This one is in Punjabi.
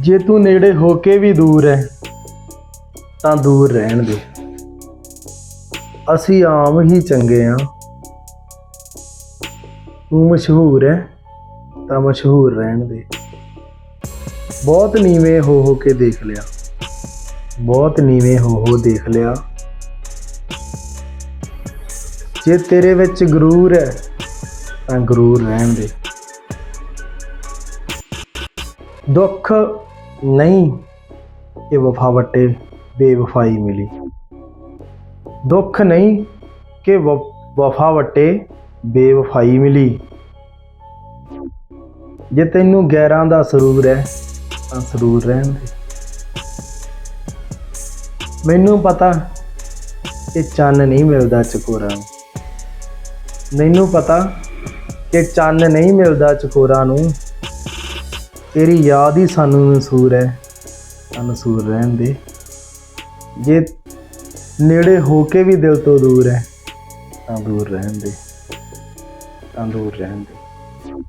ਜੇ ਤੂੰ ਨੇੜੇ ਹੋ ਕੇ ਵੀ ਦੂਰ ਹੈ ਤਾਂ ਦੂਰ ਰਹਿਣ ਦੇ। ਅਸੀਂ ਆਮ ਹੀ ਚੰਗੇ ਆ। ਤੂੰ ਮਸ਼ਹੂਰ ਹੈ ਤਾਂ ਮਸ਼ਹੂਰ ਰਹਿਣ ਦੇ। ਬਹੁਤ ਨੀਵੇਂ ਹੋ ਹੋ ਕੇ ਦੇਖ ਲਿਆ। ਬਹੁਤ ਨੀਵੇਂ ਹੋ ਹੋ ਦੇਖ ਲਿਆ। ਜੇ ਤੇਰੇ ਵਿੱਚ ਗਰੂਰ ਹੈ ਤਾਂ ਗਰੂਰ ਰਹਿਣ ਦੇ। ਦੁੱਖ ਨਹੀਂ ਕਿ ਵਫਾ ਵਟੇ ਬੇਵਫਾਈ ਮਿਲੀ। ਦੁੱਖ ਨਹੀਂ ਕਿ ਵ- ਵਫਾ ਵਟੇ ਬੇਵਫਾਈ ਮਿਲੀ। ਜੇ ਤੈਨੂੰ ਗੈਰਾਂ ਦਾ ਸਰੂਰ ਹੈ, ਤਾਂ ਸਰੂਰ ਰਹਿਣ ਦੇ। ਮੈਨੂੰ ਪਤਾ ਕਿ ਚੰਨ ਨਹੀਂ ਮਿਲਦਾ ਚਕੋਰਾਂ ਨੂੰ। ਮੈਨੂੰ ਪਤਾ ਕਿ ਚੰਨ ਨਹੀਂ ਮਿਲਦਾ ਚਕੋਰਾਂ ਨੂੰ। ਤੇਰੀ ਯਾਦ ਹੀ ਸਾਨੂੰ ਮਨਸੂਰ ਹੈ ਅਨਸੂਰ ਰਹਿਣ ਦੇ। ਜੇ ਨੇੜੇ ਹੋ ਕੇ ਵੀ ਦਿਲ ਤੋਂ ਦੂਰ ਹੈ, ਤਾਂ ਦੂਰ ਰਹਿਣ ਦੇ, ਤਾਂ ਦੂਰ ਰਹਿਣ ਦੇ।